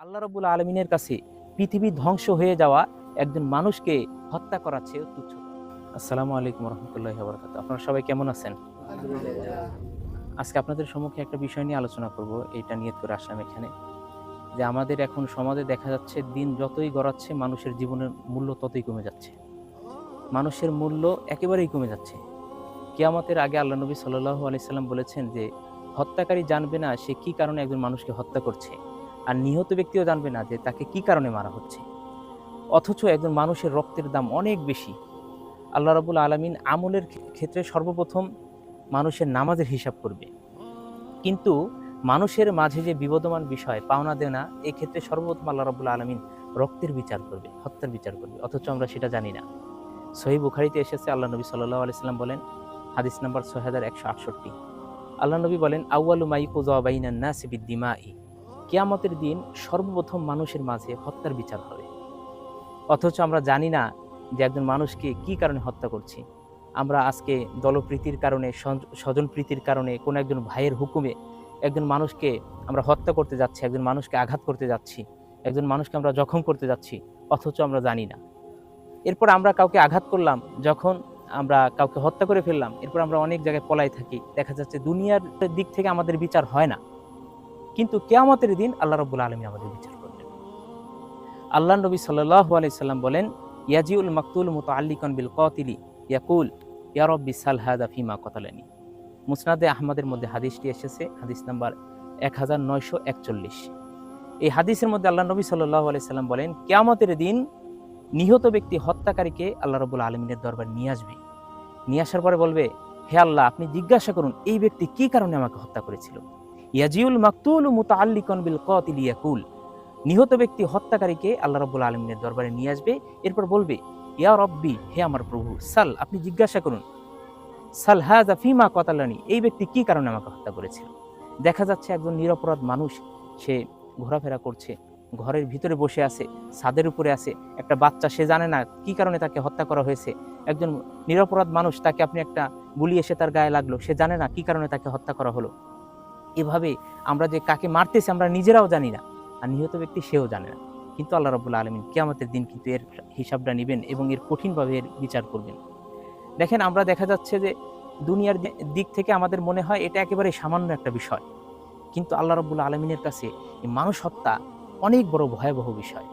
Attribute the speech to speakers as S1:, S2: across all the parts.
S1: আল্লাহ রবুল আলমিনের কাছে পৃথিবী ধ্বংস হয়ে যাওয়া একজন মানুষকে হত্যা করার চেয়ে তুচ্ছ। আসসালামু আলাইকুম রহমতুল্লাহ বরকাত আপনারা সবাই কেমন আছেন? আজকে আপনাদের সম্মুখে একটা বিষয় নিয়ে আলোচনা করব এটা নিয়ত করে আসলাম এখানে। যে আমাদের এখন সমাজে দেখা যাচ্ছে দিন যতই গড়াচ্ছে মানুষের জীবনের মূল্য ততই কমে যাচ্ছে। মানুষের মূল্য একেবারেই কমে যাচ্ছে। কিয়ামতের আগে আল্লাহ নবী সাল্লাহ আলাইসাল্লাম বলেছেন যে হত্যাকারী জানবে না সে কি কারণে একজন মানুষকে হত্যা করছে। আর নিহত ব্যক্তিও জানবে না যে তাকে কি কারণে মারা হচ্ছে। অথচ একজন মানুষের রক্তের দাম অনেক বেশি। আল্লাহ রাবুল আলমিন আমলের ক্ষেত্রে সর্বপ্রথম মানুষের নামাজের হিসাব করবে। কিন্তু মানুষের মাঝে যে বিবদমান বিষয়, পাওনা দেনা, এক্ষেত্রে সর্বপ্রথম আল্লাহ রাবুল আলমিন রক্তের বিচার করবে, হত্যার বিচার করবে। অথচ আমরা সেটা জানি না। সহি বুখারিতে এসেছে, আল্লাহ নবী সাল্লাহ আলাইসাল্লাম বলেন, হাদিস নাম্বার ছয় হাজার একশো আটষট্টি। আল্লাহ নবী বলেন, আউয়ালু মাইকুজাবাইনা দিমা ই কেয়ামতের দিন সর্বপ্রথম মানুষের মাঝে হত্যার বিচার হবে। অথচ আমরা জানি না যে একজন মানুষকে কি কারণে হত্যা করছি। আমরা আজকে দলপ্রীতির কারণে স্বজনপ্রীতির কারণে, কোনো একজন ভাইয়ের হুকুমে একজন মানুষকে আমরা হত্যা করতে যাচ্ছি, একজন মানুষকে আঘাত করতে যাচ্ছি, একজন মানুষকে আমরা জখম করতে যাচ্ছি, অথচ আমরা জানি না। এরপর আমরা কাউকে আঘাত করলাম, যখন আমরা কাউকে হত্যা করে ফেললাম, এরপর আমরা অনেক জায়গায় পলাই থাকি। দেখা যাচ্ছে দুনিয়ার দিক থেকে আমাদের বিচার হয় না। কিন্তু কেয়ামতের দিন আল্লাহ রব্বুল আলমী আমাদের বিচার করবেন। আল্লাহ নবী সাল্লাহ আলাইসাল্লাম বলেন, ইয়াজিউল মাকতুল মতো আল্লিকন বিল কতিলি ইয়াকুল ইয়ারব্বি সালহাদা ফিমা কতালানি মুসনাদে আহমদের মধ্যে হাদিসটি এসেছে, হাদিস নাম্বার এক হাজার নয়শো একচল্লিশ। এই হাদিসের মধ্যে আল্লাহ নবী সাল্লাহ আলাইসাল্লাম বলেন, কেয়ামতের দিন নিহত ব্যক্তি হত্যাকারীকে আল্লাহ রবুল আলমিনের দরবার নিয়ে আসবে। নিয়ে আসার পরে বলবে, হে আল্লাহ, আপনি জিজ্ঞাসা করুন, এই ব্যক্তি কি কারণে আমাকে হত্যা করেছিল? ইয়াজিউল মাকতুল মুতাআল্লিকান বিল কাতিল ইয়াকুল। নিহত ব্যক্তি হত্যাকারীকে আল্লাহ রাব্বুল আলামিনের দরবারে নিয়ে আসবে, এরপর বলবে, ইয়া রব্বি, হে আমার প্রভু, সাল, আপনি জিজ্ঞাসা করুন, সাল হাজা ফিমা কতালানি, এই ব্যক্তি কি কারণে আমাকে হত্যা করেছিল? দেখা যাচ্ছে একজন নিরপরাধ মানুষ, সে ঘোরাফেরা করছে, ঘরের ভিতরে বসে আছে, ছাদের উপরে আছে, একটা বাচ্চা, সে জানে না কি কারণে তাকে হত্যা করা হয়েছে। একজন নিরপরাধ মানুষ তাকে আপনি একটা গুলি এসে তার গায়ে লাগল, সে জানে না কি কারণে তাকে হত্যা করা হলো। এভাবে আমরা যে কাকে মারতেছি আমরা নিজেরাও জানি না, আর নিহত ব্যক্তি সেও জানে না। কিন্তু আল্লাহ রাবুল্লাহ আলমিন কেয়ামতের দিন কিন্তু এর হিসাবটা নেবেন এবং এর কঠিনভাবে এর বিচার করবেন। দেখেন, আমরা দেখা যাচ্ছে যে দুনিয়ার দিক থেকে আমাদের মনে হয় এটা একেবারে সামান্য একটা বিষয়। কিন্তু আল্লাহ রবুল্লা আলমিনের কাছে এই মানুষ হত্যা অনেক বড় ভয়াবহ বিষয়।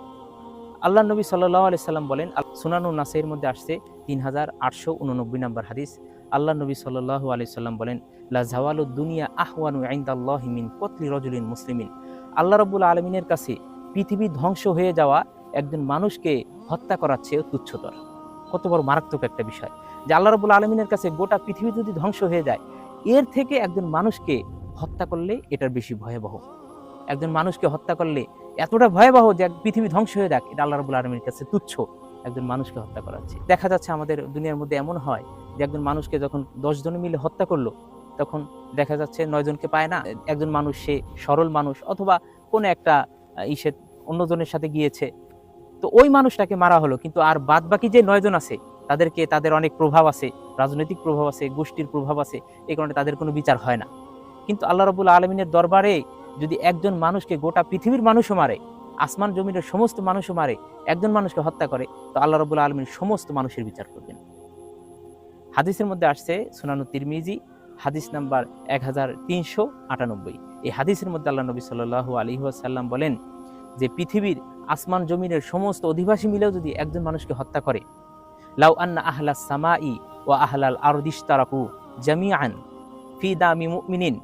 S1: আল্লাহ নবী সাল্লাহ আলি সাল্লাম বলেন, আল- সুনানু নাসের মধ্যে আসছে তিন হাজার আটশো উননব্বই নম্বর হাদিস। আল্লাহ নবী সাল্লাহ আলি সাল্লাম বলেন, লা জাওয়ালু দুনিয়া আহওয়ানু আইন্দাল্লাহি মিন কতলি রজুলিন মুসলিমিন। আল্লাহ রাব্বুল আলমিনের কাছে পৃথিবী ধ্বংস হয়ে যাওয়া একজন মানুষকে হত্যা করার চেয়ে তুচ্ছতর। কত বড় মারাত্মক একটা বিষয়। যে আল্লাহ রাব্বুল আলমিনের কাছে গোটা পৃথিবী যদি ধ্বংস হয়ে যায়, এর থেকে একজন মানুষকে হত্যা করলে এটার বেশি ভয়াবহ। একজন মানুষকে হত্যা করলে এতটা ভয়াবহ যে পৃথিবী ধ্বংস হয়ে যাক, এটা আল্লাহ রাব্বুল আলমীর কাছে তুচ্ছ। একজন মানুষকে হত্যা করাচ্ছে। দেখা যাচ্ছে আমাদের দুনিয়ার মধ্যে এমন হয় যে একজন মানুষকে যখন দশ জন মিলে হত্যা করল, তখন দেখা যাচ্ছে নয়জনকে পায় না। একজন মানুষ, সে সরল মানুষ অথবা কোনো একটা ইসে অন্যজনের সাথে গিয়েছে। তো ওই মানুষটাকে মারা হলো, কিন্তু আর বাদ বাকি যে নয়জন আছে, তাদেরকে তাদের অনেক প্রভাব আছে, রাজনৈতিক প্রভাব আছে, গোষ্ঠীর প্রভাব আছে, এই কারণে তাদের কোনো বিচার হয় না। কিন্তু আল্লাহ রবুল আলমিনের দরবারে যদি একজন মানুষকে গোটা পৃথিবীর মানুষও মারে আসমান জমিনের সমস্ত মানুষও মারে, একজন মানুষকে হত্যা করে, তো আল্লাহ রবুল আলমিন সমস্ত মানুষের বিচার করবেন। হাদিসের মধ্যে আসছে সুনানু তিরমিজি, হাদিস নাম্বার এক হাজার তিনশো আটানব্বই। এই হাদিসের মধ্যে আল্লাহ নবী সাল্লাহ আলী সাল্লাম বলেন যে, পৃথিবীর আসমান জমিনের সমস্ত অধিবাসী মিলেও যদি একজন মানুষকে হত্যা করে, লাউ আন্না আহলা সামাই ও আহলাল আরদিস্তারাকু জামিআন ফি দামি মুমিনিন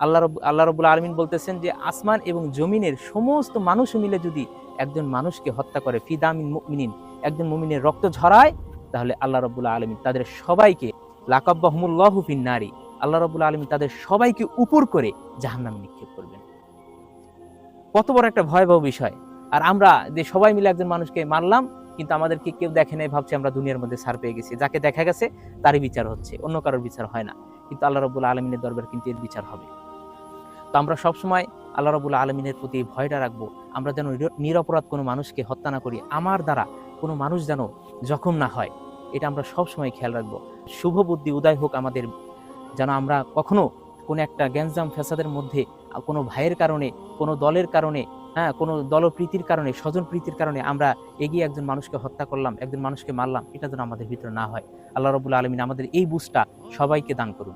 S1: আল্লাহ রব আল্লাহ রবুল আলমিন বলতেছেন যে আসমান এবং জমিনের সমস্ত মানুষ মিলে যদি একজন মানুষকে হত্যা করে, ফি দামিন মুমিনিন, একজন মুমিনের রক্ত ঝরায়, তাহলে আল্লাহ রবুল্লা আলমিন তাদের সবাইকে, লাকাব্বাহমুল্লাহু ফিন নারী, আল্লাহ রবুল আলমী তাদের সবাইকে উপর করে জাহান্নাম নিক্ষেপ করবেন। কত বড় একটা ভয়াবহ বিষয়। আর আমরা যে সবাই মিলে একজন মানুষকে মারলাম, কিন্তু আমাদেরকে কেউ দেখে নাই, ভাবছে আমরা দুনিয়ার মধ্যে সার পেয়ে গেছি। যাকে দেখা গেছে, তারই বিচার হচ্ছে, অন্য কারোর বিচার হয় না। কিন্তু আল্লাহ রবুল আলমিনের দরবার কিন্তু এর বিচার হবে। তো আমরা সবসময় আল্লাহ রবুল আলমিনের প্রতি ভয়টা রাখব। আমরা যেন নির- নিরপরাধ কোনো মানুষকে হত্যা না করি। আমার দ্বারা কোনো মানুষ যেন জখম না হয়, এটা আমরা সবসময় খেয়াল রাখব। শুভ বুদ্ধি, উদয় হোক আমাদের। যেন আমরা কখনো কোনো একটা গ্যাঞ্জাম ফ্যাসাদের মধ্যে কোনো ভাইয়ের কারণে, কোনো দলের কারণে হ্যাঁ কোনো দলপ্রীতির কারণে স্বজন প্রীতির কারণে আমরা এগিয়ে একজন মানুষকে হত্যা করলাম, একজন মানুষকে মারলাম, এটা যেন আমাদের ভিতরে না হয়। আল্লাহ রবুল্লা আলমিন আমাদের এই বুঝটা সবাইকে দান করুন।